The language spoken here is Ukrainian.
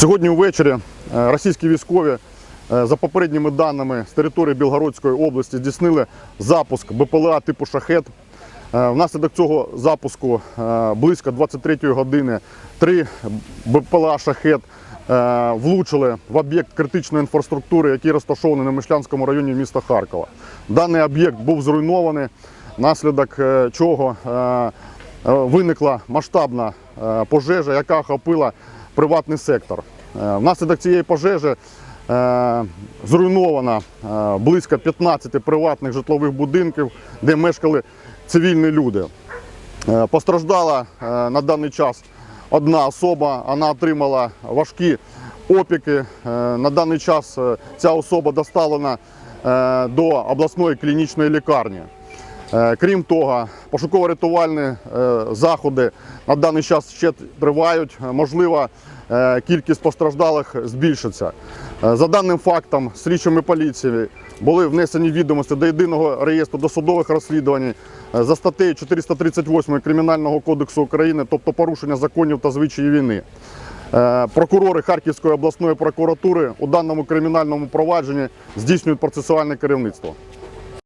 Сьогодні ввечері е, російські військові, е, за попередніми даними з території Білгородської області, здійснили запуск БПЛА типу шахет. Е, Внаслідок цього запуску близько 23-ї години три БПЛА шахет влучили в об'єкт критичної інфраструктури, який розташований на Мишлянському районі міста Харкова. Даний об'єкт був зруйнований, внаслідок чого виникла масштабна пожежа, яка охопила приватний сектор. Е, Внаслідок цієї пожежі е, зруйновано е, близько 15 приватних житлових будинків, де мешкали цивільні люди. Постраждала на даний час одна особа, вона отримала важкі опіки. На даний час ця особа доставлена до обласної клінічної лікарні. Е, Крім того, пошуково-рятувальні е, заходи на даний час ще тривають. Е, Можливо, кількість постраждалих збільшиться. За даним фактом, слідчими поліції були внесені відомості до єдиного реєстру досудових розслідувань за статтею 438 Кримінального кодексу України, тобто порушення законів та звичаїв війни. Прокурори Харківської обласної прокуратури у даному кримінальному провадженні здійснюють процесуальне керівництво.